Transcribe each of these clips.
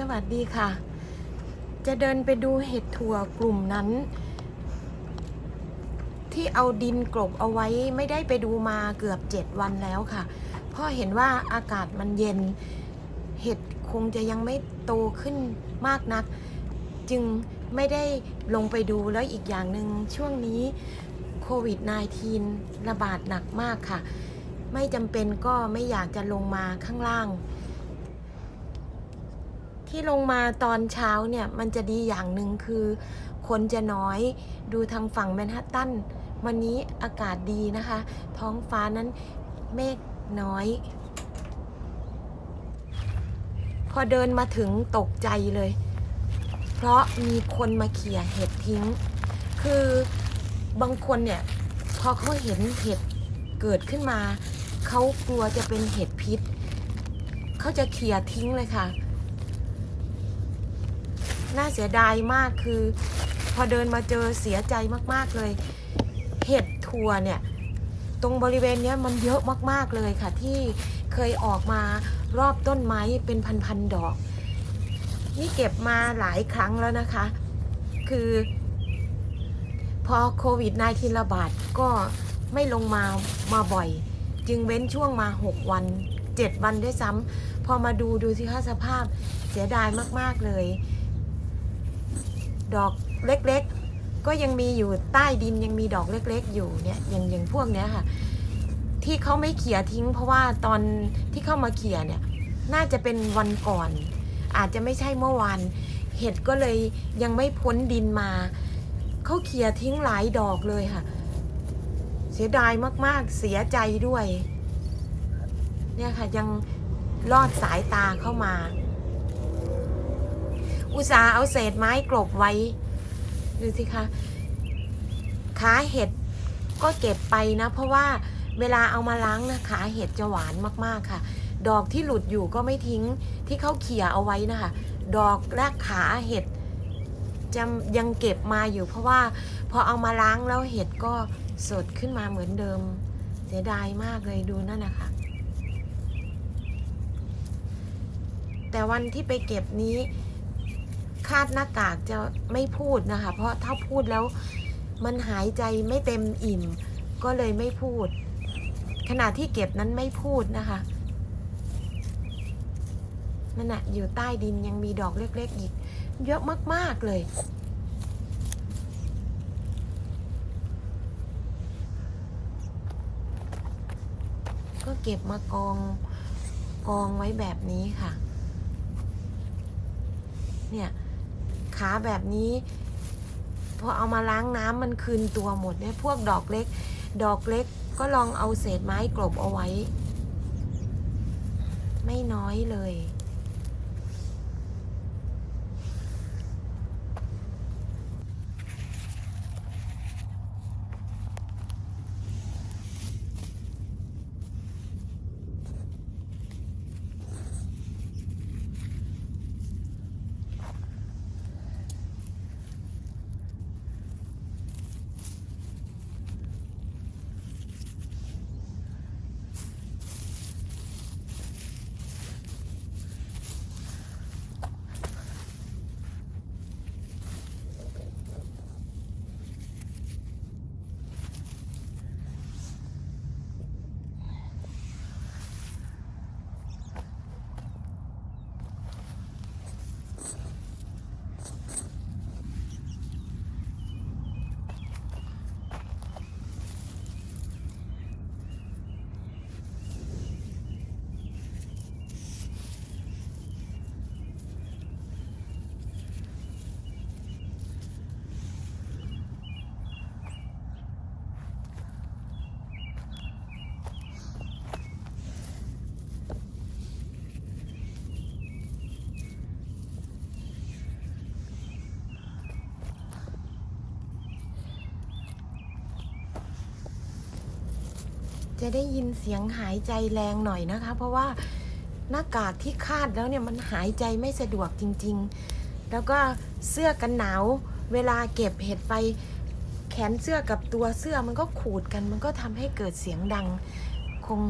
สวัสดีค่ะ จะเดินไปดูเห็ดถั่วกลุ่มนั้น ที่เอาดินกลบเอาไว้ไม่ได้ไปดูมาเกือบเจ็ดวันแล้วค่ะเพราะเห็นว่าอากาศมันเย็น เห็ดคงจะยังไม่โตขึ้นมากนัก จึงไม่ได้ลงไปดูแล้วอีกอย่างหนึ่งช่วงนี้โควิด -19 ระบาดหนักมากค่ะ ไม่จำเป็นก็ไม่อยากจะลงมาข้างล่าง ที่ลงมาตอนเช้าเนี่ยมันจะดีอย่างหนึ่งคือคนจะน้อยดูทางฝั่งแมนฮัตตันวันนี้อากาศดีนะคะ ท้องฟ้านั้นเมฆน้อย พอเดินมาถึงตกใจเลย เพราะมีคนมาเขี่ยเห็ดทิ้ง คือบางคนเนี่ยพอเขาเห็นเห็ดเกิดขึ้นมา เขากลัวจะเป็นเห็ดพิษ เขาจะเขี่ยทิ้งเลยค่ะ น่าเสียดายมากคือ พอเดินมาเจอเสียใจมากๆเลย เห็ดถั่วเนี่ย ตรงบริเวณเนี้ยมันเยอะมากๆเลยค่ะ ที่เคยออกมารอบต้นไม้เป็นพันๆดอก นี่เก็บมาหลายครั้งแล้วนะคะ คือ พอโควิด -19 ระบาดก็ไม่ลงมามาบ่อย จึงเว้นช่วงมา 6 วัน 7 วันด้วยซ้ำพอมาดูดูสิคะสภาพเสียดายมาก ๆ เลย ดอกเล็กๆ ก็ยังมีอยู่ใต้ดินยังมีดอกเล็กๆ อยู่เนี่ยอย่างอย่างพวกเนี้ยค่ะ ที่เขาไม่เขี่ยทิ้ง เพราะว่าตอนที่เข้ามาเขี่ยเนี่ย น่าจะเป็นวันก่อน อาจจะไม่ใช่เมื่อวานเห็ดก็เลยยังไม่พ้นดินมาเขาเขี่ยทิ้งหลายดอกเลยค่ะ เสียดายมากๆเสียใจด้วย เนี่ยค่ะยังลอดสายตาเข้ามา อุตส่าห์เอาเศษไม้กลบไว้ ดูสิคะขาเห็ดก็เก็บไปนะ เพราะว่าเวลาเอามาล้างนะขาเห็ดจะหวานมากๆค่ะ ดอกที่หลุดอยู่ก็ไม่ทิ้งที่เขาเขี่ยเอาไว้นะคะ ดอกและขาเห็ดจะยังเก็บมาอยู่ เพราะว่าพอเอามาล้างแล้วเห็ดก็สดขึ้นมาเหมือนเดิม เสียดายมากเลยดูนั่นนะคะแต่วันที่ไปเก็บนี้ คาดหน้ากากจะไม่พูดนะคะ เพราะถ้าพูดแล้วมันหายใจไม่เต็มอิ่ม ก็เลยไม่พูด ขณะที่เก็บนั้นไม่พูดนะคะนั่นน่ะอยู่ใต้ดินยังมีดอกเล็กๆอีก เยอะมากๆเลย ก็เก็บมากองกองไว้แบบนี้ค่ะ เนี่ย ขาแบบนี้พอเอามาล้างน้ำมันคืนตัวหมดเนี่ยพวกดอกเล็ก ดอกเล็กก็ลองเอาเศษไม้กลบเอาไว้ ไม่น้อยเลย จะได้ยินเสียงหายใจแรงหน่อยนะคะ เพราะว่าหน้ากากที่คาดแล้วเนี่ยมันหายใจไม่สะดวกจริง ๆ แล้วก็เสื้อกันหนาวเวลาเก็บเห็ดไปแขนเสื้อกับตัวเสื้อมันก็ขูดกัน มันก็ทำให้เกิดเสียงดังคง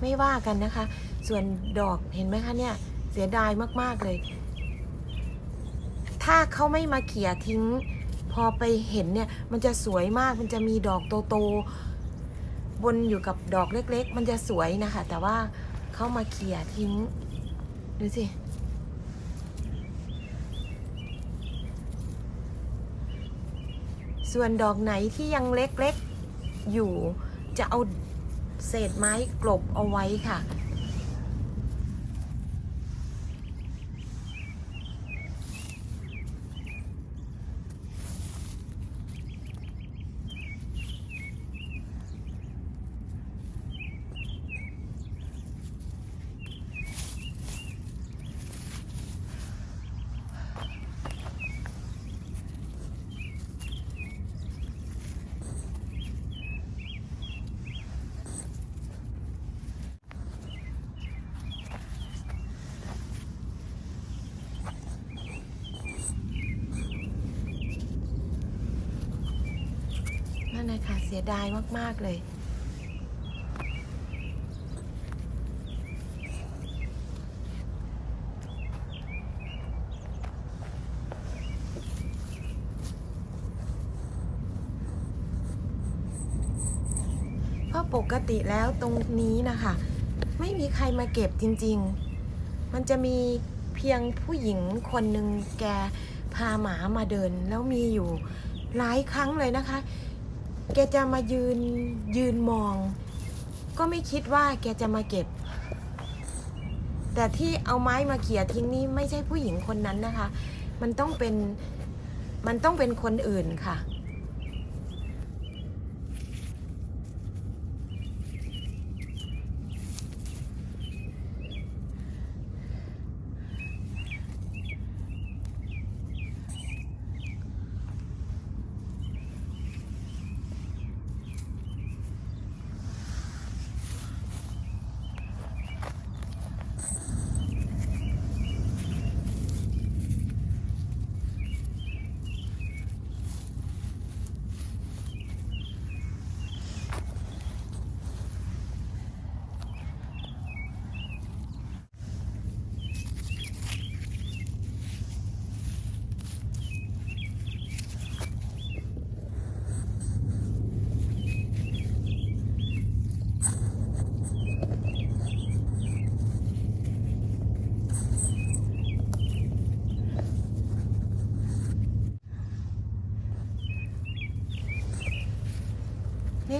ไม่ว่ากันนะคะ ส่วนดอกเห็นไหมคะเนี่ยเสียดายมากๆเลย ถ้าเขาไม่มาเขี่ยทิ้ง พอไปเห็นเนี่ยมันจะสวยมากมันจะมีดอกโตๆ บนอยู่กับดอกเล็ก ๆ มันจะสวยนะคะ แต่ว่าเขามาเขี่ยทิ้ง ดูสิ ส่วนดอกไหนที่ยังเล็ก ๆ อยู่จะเอาเศษไม้กลบเอาไว้ค่ะ คะเสียดายมาก ๆ เลย เพราะปกติแล้วตรงนี้นะคะ ไม่มีใครมาเก็บจริง ๆ มันจะมีเพียงผู้หญิงคนหนึ่งแกพาหมามาเดิน แล้วมีอยู่หลายครั้งเลยนะคะ แกจะมายืนยืนมอง ก็ไม่คิดว่าแกจะมาเก็บ แต่ที่เอาไม้มาเขี่ยทิ้งนี่ไม่ใช่ผู้หญิงคนนั้นนะคะ มันต้องเป็นมันต้องเป็นคนอื่นค่ะ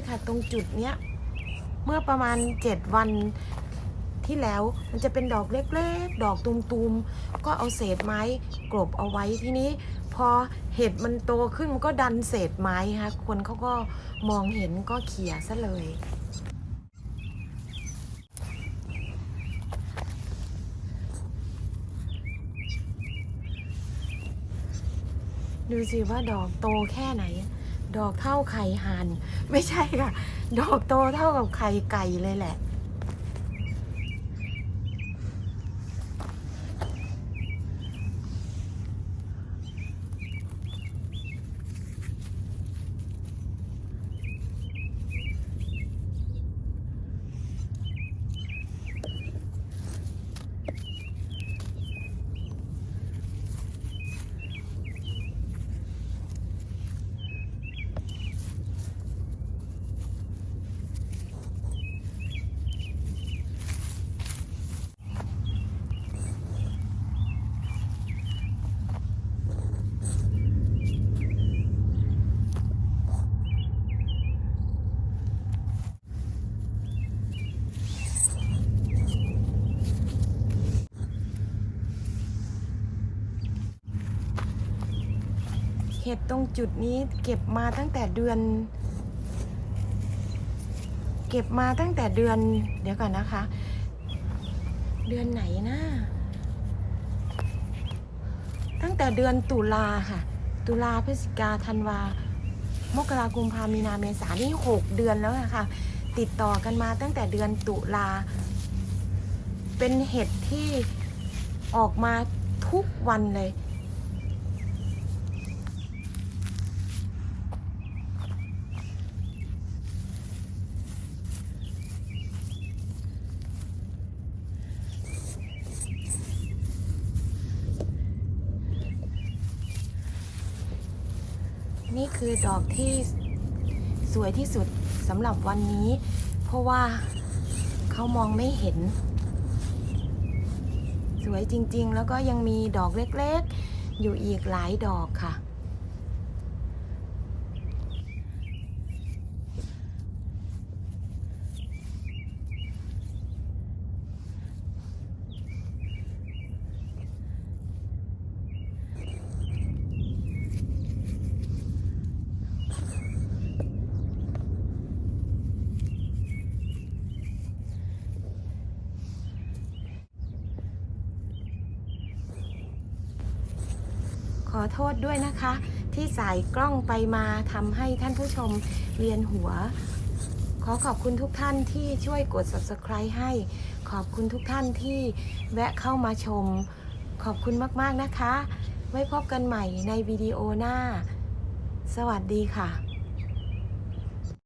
ค่ะ ตรงจุดเนี้ย เมื่อประมาณเจ็ดวันที่แล้วมันจะเป็นดอกเล็กๆ ดอกตุมๆ ก็เอาเศษไม้กลบเอาไว้ทีนี้ พอเห็ดมันโตขึ้นมันก็ดันเศษไม้ค่ะคนเขาก็มองเห็นก็เขี่ยซะเลยดูสิว่าดอกโตแค่ไหน ดอกเท่าไข่หันไม่ใช่ค่ะ ดอกโตเท่ากับไข่ไก่เลยแหละ เห็ดตรงจุดนี้เก็บมาตั้งแต่เดือน เก็บมาตั้งแต่เดือน เดี๋ยวก่อนนะคะ เดือนไหนนะตั้งแต่เดือนตุลาค่ะ ตุลาพฤศจิกาธันวามกรากุมภามีนาเมษานี่หกเดือนแล้วนะคะติดต่อกันมาตั้งแต่เดือนตุลา เป็นเห็ดที่ออกมาทุกวันเลย นี่คือดอกที่สวยที่สุดสำหรับวันนี้ เพราะว่าเขามองไม่เห็น สวยจริงๆ แล้วก็ยังมีดอกเล็กๆ อยู่อีกหลายดอกค่ะ ขอโทษด้วยนะคะ ที่สายกล้องไปมาทำให้ท่านผู้ชมเวียนหัว ขอขอบคุณทุกท่านที่ช่วยกด subscribe ให้ ขอบคุณทุกท่านที่แวะเข้ามาชม ขอบคุณมาก ๆ นะคะ ไว้พบกันใหม่ในวิดีโอหน้า สวัสดีค่ะ